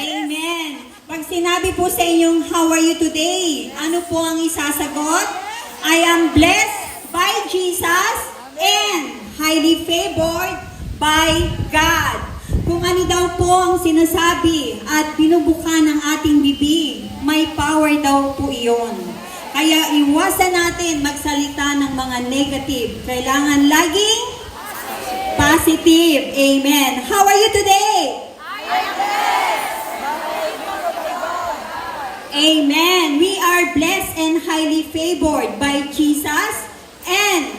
Amen. Pag sinabi po sa inyong, how are you today? Ano po ang isasagot? I am blessed by Jesus and highly favored by God. Kung ano daw po ang sinasabi at binubuka ng ating bibig, may power daw po iyon. Kaya iwasan natin magsalita ng mga negative. Kailangan laging positive. Amen. How are you today? Amen. We are blessed and highly favored by Jesus and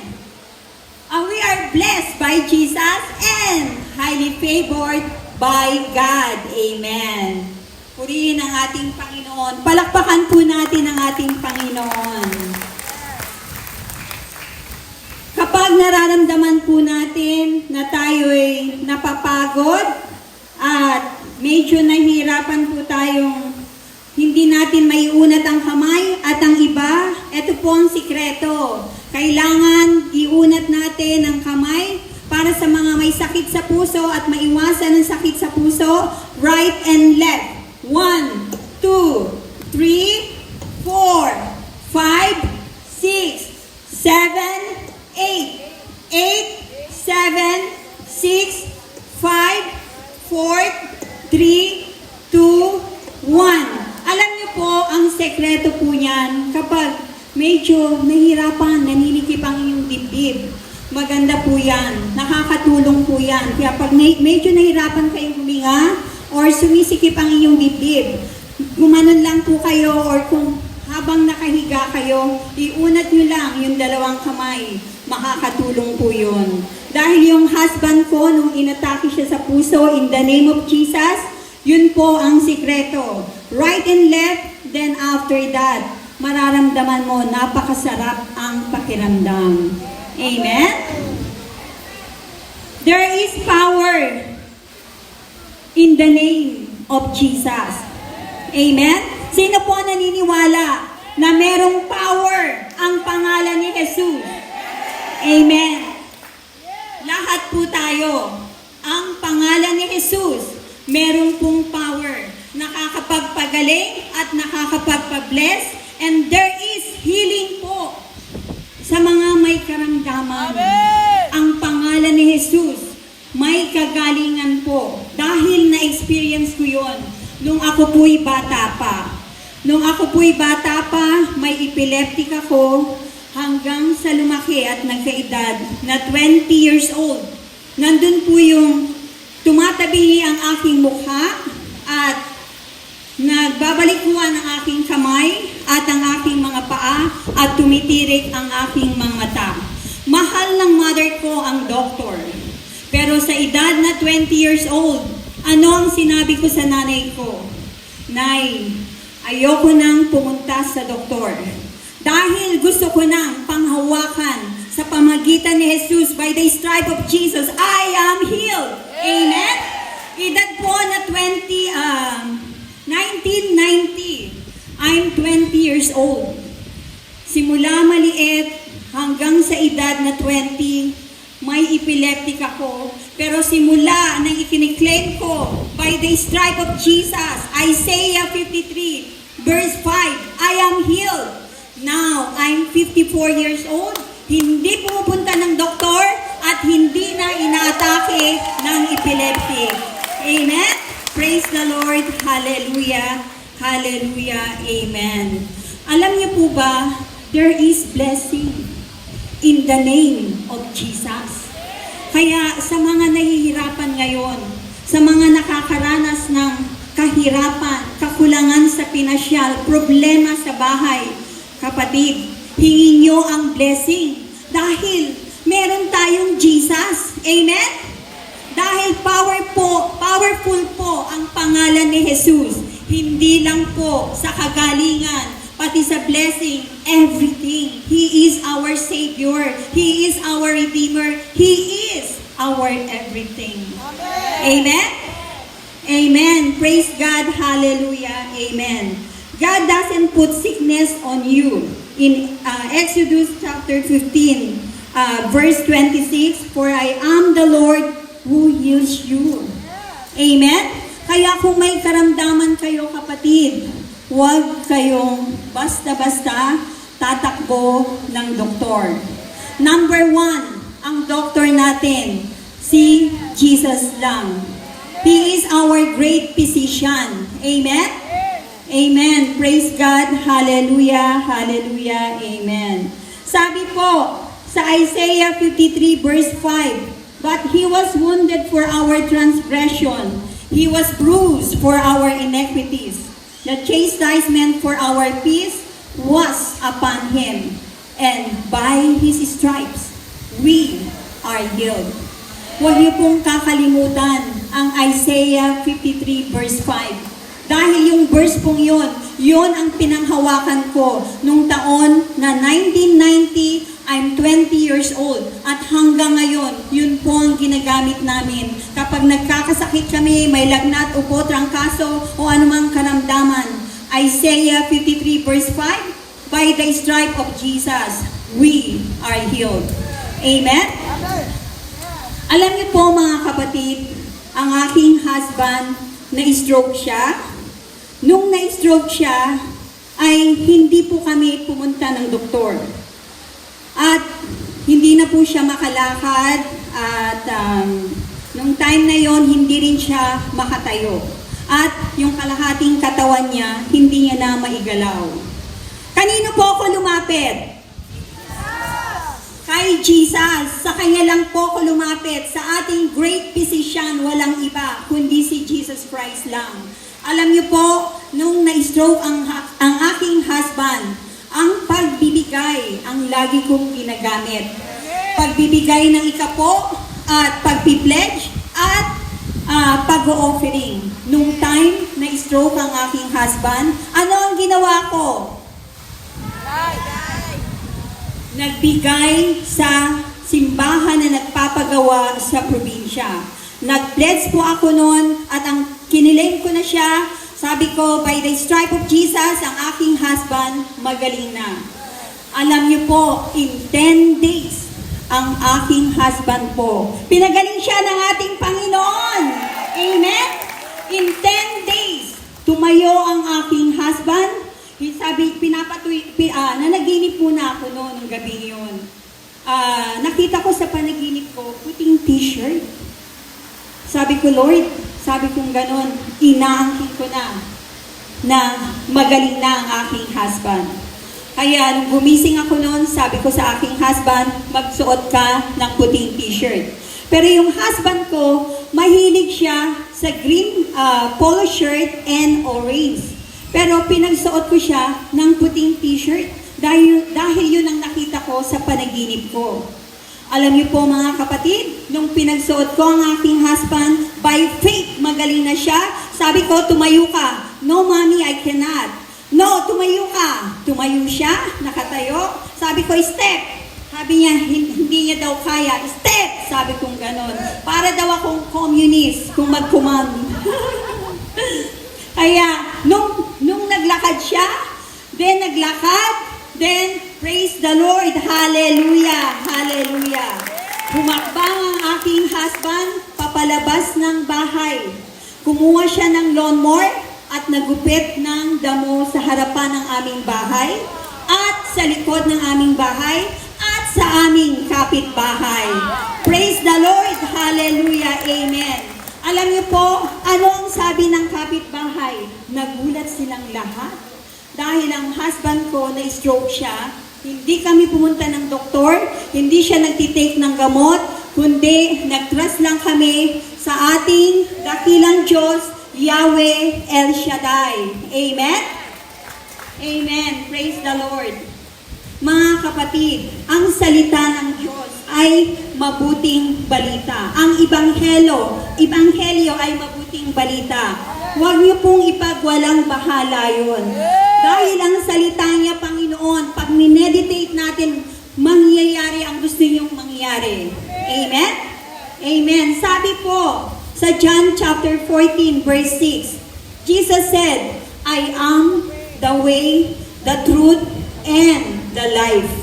uh, we are blessed by Jesus and highly favored by God. Amen. Purihin ang ating Panginoon. Palakpakan po natin ang ating Panginoon. Kapag nararamdaman po natin na tayo'y napapagod at medyo nahihirapan po tayong hindi natin maiunat ang kamay at ang iba, ito po ang sikreto. Kailangan iunat natin ang kamay para sa mga may sakit sa puso at maiwasan ang sakit sa puso, right and left. One, two, three, four, five, six, seven, eight, eight, seven, six, five, four, three, two, one. Alam niyo po, ang sekreto po niyan, kapag medyo nahihirapan, naninikip ang iyong dibdib, maganda po yan, nakakatulong po yan. Kaya pag medyo nahihirapan kayong huminga, or sumisikip ang iyong dibdib, gumanon lang po kayo, or kung habang nakahiga kayo, iunat nyo lang yung dalawang kamay. Makakatulong po yun. Dahil yung husband ko, nung inatake siya sa puso, in the name of Jesus, yun po ang sikreto. Right and left, then after that, mararamdaman mo, napakasarap ang pakiramdam. Amen? There is power in the name of Jesus. Amen? Sino po naniniwala na merong power ang pangalan ni Jesus? Amen. Lahat po tayo, ang pangalan ni Jesus, meron pong power. Nakakapagpagaling at nakakapagpabless and there is healing po sa mga may karamdaman. Ang pangalan ni Jesus, may kagalingan po. Dahil na-experience ko yon nung ako po'y bata pa. Nung ako po'y bata pa, may epileptic ako hanggang sa lumaki at nagkaedad na 20 years old. Nandun po yung tumatabi ang aking mukha at nagbabalikuan ang aking kamay at ang aking mga paa at tumitirik ang aking mga mata. Mahal ng mother ko ang doktor. Pero sa edad na 20 years old, ano ang sinabi ko sa nanay ko? Nay, ayoko nang pumunta sa doktor. Dahil gusto ko nang panghawakan sa pamagitan ni Jesus by the stripe of Jesus, I am healed. Amen? Edad po na 20, um, 1990. I'm 20 years old. Simula maliit hanggang sa edad na 20, may epileptic ako. Pero simula nang ikiniklaim ko by the stripe of Jesus, Isaiah 53, verse 5, I am healed. Now, I'm 54 years old. Hindi pumupunta ng doktor at hindi na inaatake ng epileptic. Amen? Praise the Lord. Hallelujah. Hallelujah. Amen. Alam niyo po ba, there is blessing in the name of Jesus. Kaya sa mga nahihirapan ngayon, sa mga nakakaranas ng kahirapan, kakulangan sa pinasyal, problema sa bahay, kapatid, hingin nyo ang blessing dahil meron tayong Jesus. Amen? Dahil power po, powerful po ang pangalan ni Jesus. Hindi lang po sa kagalingan, pati sa blessing, everything. He is our Savior. He is our Redeemer. He is our everything. Amen? Amen. Praise God. Hallelujah. Amen. God doesn't put sickness on you. In uh, Exodus chapter 15, uh, verse 26, For I am the Lord who heals you. Amen? Kaya kung may karamdaman kayo kapatid, huwag kayong basta-basta tatakbo ng doktor. Number one, ang doktor natin, si Jesus lang. He is our great physician. Amen? Amen. Praise God. Hallelujah. Hallelujah. Amen. Sabi po sa Isaiah 53 verse 5, But He was wounded for our transgression. He was bruised for our iniquities. The chastisement for our peace was upon Him. And by His stripes, we are healed. Huwag niyo pong kakalimutan ang Isaiah 53 verse 5. Dahil yung verse pong yun, yun ang pinanghawakan ko nung taon na 1990, I'm 20 years old. At hanggang ngayon, yun po ang ginagamit namin. Kapag nagkakasakit kami, may lagnat, upo, trangkaso, o anumang karamdaman. Isaiah 53 verse 5, By the stripe of Jesus, we are healed. Amen? Alam niyo po mga kapatid, ang aking husband na-stroke siya. Nung na-stroke siya, ay hindi po kami pumunta ng doktor. At hindi na po siya makalakad at um, nung time na yon hindi rin siya makatayo. At yung kalahating katawan niya, hindi niya na maigalaw. Kanino po ako lumapit? Kay Jesus, sa Kanya lang po ako lumapit. Sa ating great physician, walang iba, kundi si Jesus Christ lang. Alam niyo po, nung na-stroke ang, ang aking husband, ang pagbibigay ang lagi kong ginagamit. Pagbibigay ng ikapo at pagpipledge at ah, pag-offering. Nung time na stroke ang aking husband, ano ang ginawa ko? nagbigay sa simbahan na nagpapagawa sa probinsya. Nag-pledge po ako noon at ang kinilaim ko na siya, sabi ko, by the stripe of Jesus, ang aking husband magaling na. Alam niyo po, in 10 days, ang aking husband po, pinagaling siya ng ating Panginoon. Amen? In 10 days, tumayo ang aking husband, sabi, pinapatuloy, pi, ah, nanaginip muna ako noon ng gabi yun. Ah, nakita ko sa panaginip ko, puting t-shirt. Sabi ko, Lord, sabi kong ganon, inaangkin ko na na magaling na ang aking husband. Kaya gumising ako noon, sabi ko sa aking husband, magsuot ka ng puting t-shirt. Pero yung husband ko, mahilig siya sa green ah, polo shirt and orange. Pero pinagsuot ko siya ng puting t-shirt dahil, dahil yun ang nakita ko sa panaginip ko. Alam niyo po mga kapatid, nung pinagsuot ko ang aking husband, by faith, magaling na siya. Sabi ko, tumayo ka. No, mommy, I cannot. No, tumayo ka. Tumayo siya, nakatayo. Sabi ko, step. Sabi niya, hin- hindi niya daw kaya. Step! Sabi kong ganon. Para daw akong communist kung magkumam. Kaya, nung, nung naglakad siya, then naglakad, then praise the Lord, hallelujah, hallelujah. Humakbang ang aking husband papalabas ng bahay. Kumuha siya ng lawnmower at nagupit ng damo sa harapan ng aming bahay at sa likod ng aming bahay at sa aming kapitbahay. Praise the Lord, hallelujah, amen. Alam niyo po, ano ang sabi ng kapitbahay? Nagulat silang lahat. Dahil ang husband ko na stroke siya, hindi kami pumunta ng doktor, hindi siya nagtitake ng gamot, kundi nagtrust lang kami sa ating dakilang Diyos, Yahweh El Shaddai. Amen? Amen. Praise the Lord. Mga kapatid, ang salita ng Diyos ay mabuting balita. Ang ibanghelo, ibanghelyo ay mabuting balita. Huwag niyo pong ipagwalang bahala yun. Dahil ang salita niya, Panginoon, pag mineditate natin, mangyayari ang gusto niyong mangyari. Amen? Amen. Sabi po sa John chapter 14 verse 6, Jesus said, I am the way, the truth, and the life.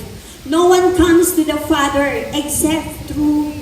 No one comes to the Father except through.